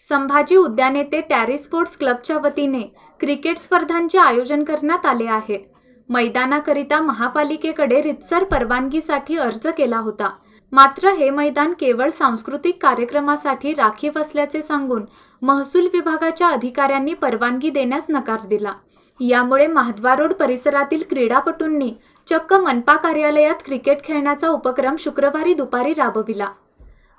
संभाजी उद्याने ते tarry sports क्लबच्या वतीने क्रिकेट स्पर्धांचे आयोजन करण्यात आले आहे. मैदानाकरिता महापालिकेकडे रितसर परवानगीसाठी अर्ज केला होता. मात्र हे मैदान केवळ सांस्कृतिक कार्यक्रमासाठी राखीव असल्याचे सांगून महसूल विभागाच्या अधिकाऱ्यांनी परवानगी देण्यास नकार दिला. यामुळे महाद्वार रोड परिसरातील क्रीडापटूंनी चक्क मनपा कार्यालयात क्रिकेट खेळण्याचा उपक्रम शुक्रवारी दुपारी राबविला.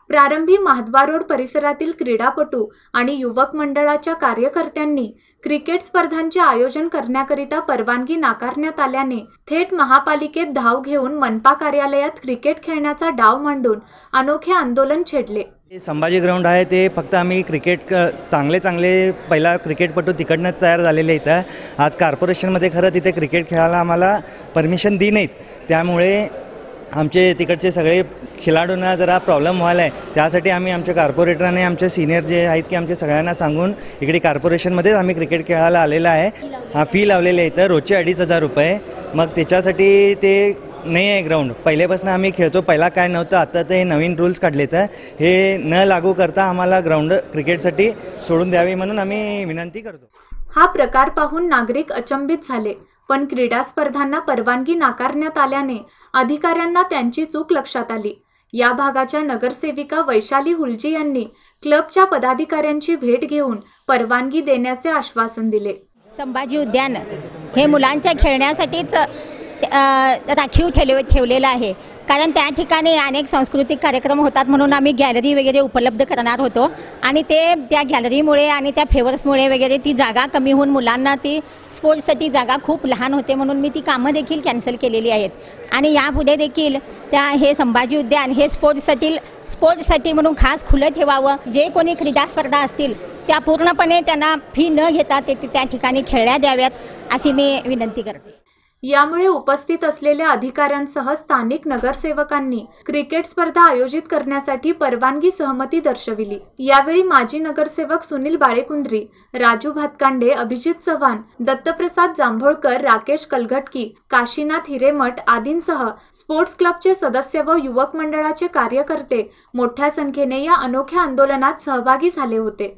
प्रारंभी महाद्वार रोड परिसरातील क्रीडापटू आणि युवक मंडळाच्या कार्यकर्त्यांनी क्रिकेट स्पर्धांचे आयोजन करण्याकरिता परवानगी नाकारण्यात आल्याने थेट महापालिकेत धाव घेऊन मनपा कार्यालयात क्रिकेट खेळण्याचा डाव मांडून अनोखे आंदोलन छेडले. हे संभाजी ग्राउंड आहे ते फक्त आम्ही क्रिकेट क चांगले चांगले पहिला क्रिकेटपटू तिकडनंच तयार झालेले इथं. आज कॉर्पोरेशनमध्ये खरं तिथे क्रिकेट खेळायला आम्हाला परमिशन दी नाहीत. त्यामुळे आमचे तिकडचे सगळे खेळाडूंना जरा प्रॉब्लेम व्हायला आहे त्यासाठी आम्ही आमच्या कॉर्पोरेटरने आमचे सिनियर जे आहेत की आमच्या सगळ्यांना सांगून इकडे कॉर्पोरेशनमध्येच आम्ही क्रिकेट खेळायला आलेला आहे. हा फी लावलेली आहे तर रोजचे अडीच हजार रुपये. मग त्याच्यासाठी ते नाही आहे ग्राउंड पहिल्यापासून आम्ही खेळतो पहिला काय नव्हतं आता ते नवीन रूल्स काढले तर हे न लागू करता आम्हाला ग्राउंड क्रिकेटसाठी सोडून द्यावे म्हणून आम्ही विनंती करतो. हा प्रकार पाहून नागरिक अचंबित झाले पण क्रीडा स्पर्धांना परवानगी नाकारण्यात आल्याने अधिकाऱ्यांना त्यांची चूक लक्षात आली. या भागाच्या नगरसेविका वैशाली हुलजी यांनी क्लबच्या पदाधिकाऱ्यांची भेट घेऊन परवानगी देण्याचे आश्वासन दिले. संभाजी उद्यान हे मुलांच्या खेळण्यासाठीच राखीव ठेवले ठेवलेलं आहे. कारण त्या ठिकाणी अनेक सांस्कृतिक कार्यक्रम होतात म्हणून आम्ही गॅलरी वगैरे उपलब्ध करणार होतो. आणि ते त्या गॅलरीमुळे आणि त्या फेवर्समुळे वगैरे ती जागा कमी होऊन मुलांना ती स्पोर्ट्ससाठी जागा खूप लहान होते म्हणून मी ती कामं देखील कॅन्सल केलेली आहेत. आणि यापुढे देखील त्या हे संभाजी उद्यान हे स्पोर्ट्ससाठी स्पोर्ट्ससाठी म्हणून खास खुलं ठेवावं. जे कोणी क्रीडा स्पर्धा असतील त्या पूर्णपणे त्यांना फी न घेता ते ते त्या ठिकाणी खेळल्या द्याव्यात अशी मी विनंती करते. यामुळे उपस्थित असलेल्या अधिकाऱ्यांसह स्थानिक नगरसेवकांनी क्रिकेट स्पर्धा आयोजित करण्यासाठी परवानगी सहमती दर्शविली. यावेळी माजी नगरसेवक सुनील बाळेकुंद्री राजू भातकांडे अभिजित चव्हाण दत्तप्रसाद जांभोळकर राकेश कलघटकी काशीनाथ हिरेमठ आदींसह स्पोर्ट्स क्लबचे सदस्य व युवक मंडळाचे कार्यकर्ते मोठ्या संख्येने या अनोख्या आंदोलनात सहभागी झाले होते.